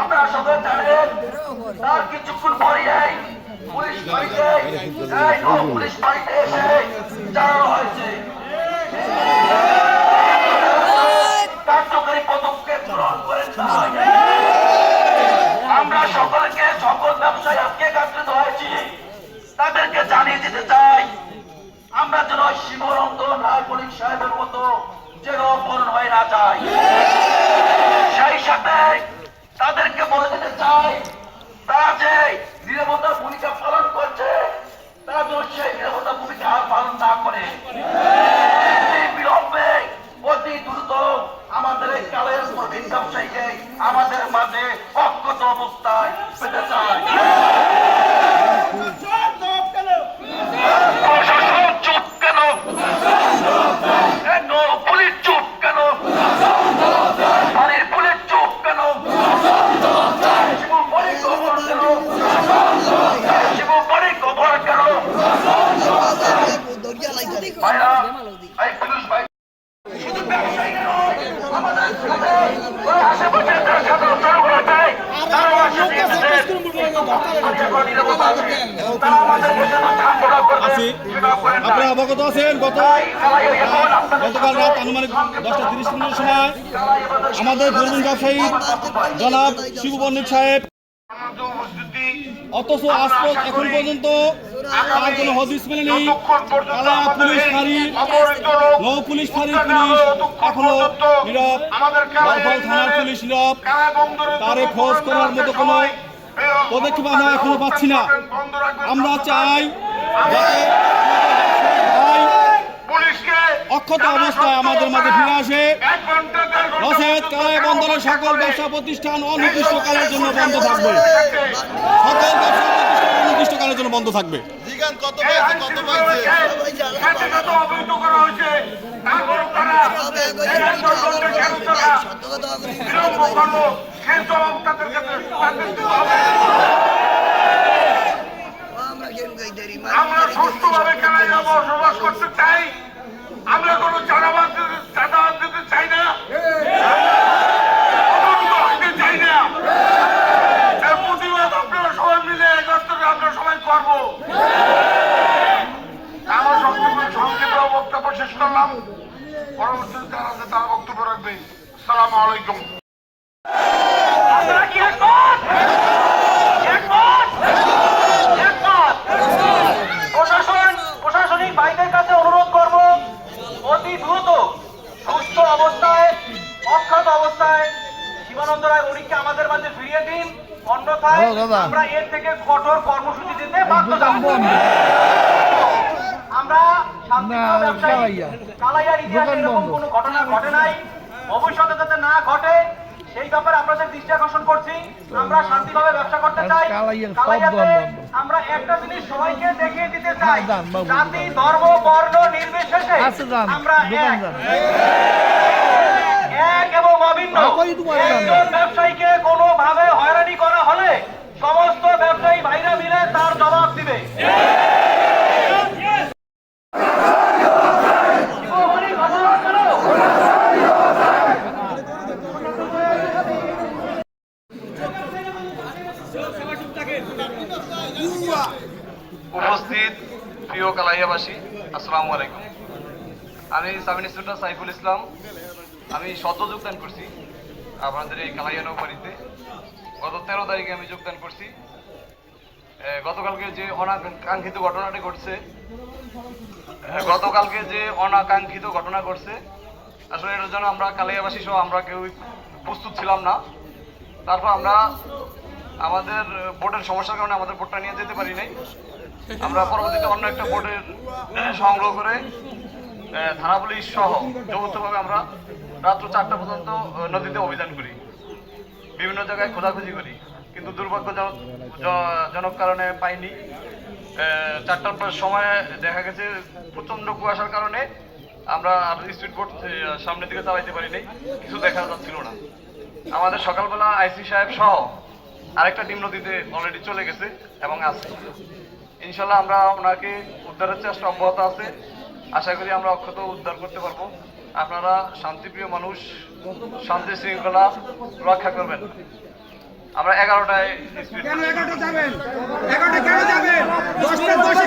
আপনারা সবাই জানেন তার কিছুক্ষণ পরেই পুলিশ বাড়িতে, এই পুলিশ বাড়িতে এসে জানানো হয়েছে। কার্যকরী পদক্ষেপ গ্রহণ করেন আমরা সকলকে, সকল ব্যবসায়ী আজকে একত্রিত হয়েছি। তাদেরকে জানিয়ে দিতে চাই, আমরা যেন শিবরঞ্জন রায় মলিক সাহেবের মতো যেন অপহরণ হয়ে না যায়। সেই সাথে তাদেরকে বলে দিতে চাই, তারা যে নিরাপত্তার ভূমিকা পালন করছে, তারা যেন সেই নিরাপত্তার ভূমিকা আর পালন না করে। বিলম্বে অতি দ্রুত আমাদের কালের প্রবীণ ব্যবসায়ীকে আমাদের মাঝে অক্ষত অবস্থায় পেতে চাই প্রশাসন চুপ কেন এ নো, পুলিশ চুপ কেন আরে পুলিশ চুপ কেন শিবু বড়ি খবর কেন শিবু বড়ি খবর কেন ভাইরা এই পুলিশ ভাই শুধু ব্যবসায়ীরা নয়, আমাদের সাথে ওই আশেপাশের যারা সাধারণ জনগণকে তারাও আসে দিয়েছে। তারা নিরাপদ আপনারা অবগত আছেন, গত গতকাল রাত আনুমানিক দশটা তিরিশ মিনিটের সময় আমাদের ধর্মীয় ব্যবসায়ী জনাব শিবু বণিক সাহেব, অথচ আজ এখন পর্যন্ত তার কোনো হদিস মেলে নেই। কালা পুলিশ ফাঁড়ি, নৌ পুলিশ ফাঁড়ির পুলিশ, এখনও নীরব। থানার পুলিশ নীরব। তারে খোঁজ করার মতো কোনো পদক্ষেপ আমরা এখনও পাচ্ছি না। আমরা চাই অক্ষত অবস্থায় আমাদের মাঝে ফিরে আসে। বন্দরের সকল ব্যবসা প্রতিষ্ঠান অনির্দিষ্টকালের জন্য বন্ধ থাকবে। সকল ব্যবসা প্রতিষ্ঠান অনির্দিষ্টকালের জন্য বন্ধ থাকবে। জিগান আমরা সুস্থভাবে বসবাস করতে চাই। আমরা কোনো চাঁদাবাদ চাঁদাবাদ দিতে চাই না। চাই না। এর প্রতিবাদ আপনারা সবাই মিলে একত্রে আমরা সবাই করব। আমার বক্তব্য সংক্ষিপ্ত বক্তব্য শেষ করলাম। পরবর্তীতে যারা আছে তারা বক্তব্য রাখবে সালাম আলাইকুম। রায় উনিকে আমাদের মাঝে ফিরিয়ে দিন? অন্যথায় আমরা এর থেকে কঠোর কর্মসূচি দিতে বাধ্য থাকব আমরা কালাইয়ার ইতিহাসে এরকম কোনো ঘটনা ঘটে নাই। ভবিষ্যতে যাতে না ঘটে সেই ব্যাপারে আপনাদের দৃষ্টি আকর্ষণ করছি। আমরা শান্তিভাবে ব্যবসা করতে চাই। আমরা একটা জিনিস সবাইকে দেখিয়ে দিতে চাই। জাতি ধর্ম বর্ণ নির্বিশেষে আমরা এক এবং অভিন্ন একজন ব্যবসায়ীকে কোনোভাবে হয়রানি করা হলে সমস্ত ব্যবসায়ী ভাইরা মিলে তার জবাব দিবে। উপস্থিত প্রিয় কালাইয়াবাসী আসসালামু আলাইকুম। আমি সাব ইন্সপেক্টর সাইফুল ইসলাম আমি সদ্য যোগদান করছি আপনাদের এই কালাইয়া নৌবাড়িতে গত তেরো তারিখে আমি যোগদান করছি। গতকালকে যে অনাকাঙ্ক্ষিত ঘটনাটি ঘটছে গতকালকে যে অনাকাঙ্ক্ষিত ঘটনা ঘটছে আসলে এটার জন্য আমরা কালাইয়াবাসী সহ আমরা কেউ প্রস্তুত ছিলাম না। তারপর আমরা আমাদের বোর্ডের সমস্যার কারণে আমাদের বোর্ডটা নিয়ে যেতে পারি নাই। আমরা পরবর্তীতে অন্য একটা বোর্ডের সংগ্রহ করে আহ, সহ যৌথভাবে আমরা রাত্র চারটা পর্যন্ত নদীতে অভিযান করি। বিভিন্ন জায়গায় খোঁজাখুঁজি করি, কিন্তু দুর্ভাগ্যজনক কারণে পাইনি। চারটার পর সময় দেখা গেছে প্রচণ্ড কুয়াশার কারণে আমরা আর স্পিড বোট সামনের দিকে চালাইতে পারিনি। কিছু দেখা যাচ্ছিল না। আমাদের সকালবেলা আইসি সাহেব সহ আরেকটা ডিম নদীতে অলরেডি চলে গেছে এবং আছে। ইনশাল্লাহ আমরা ওনাকে উদ্ধারের চেষ্টা অব্যাহত আছে। আশা করি আমরা অক্ষত উদ্ধার করতে পারব। আপনারা শান্তিপ্রিয় মানুষ, শান্তি শৃঙ্খলা রক্ষা করবেন। আমরা এগারোটায় এগারোটা যাবেন? এগারোটা কেন যাবেন? দশটা দশে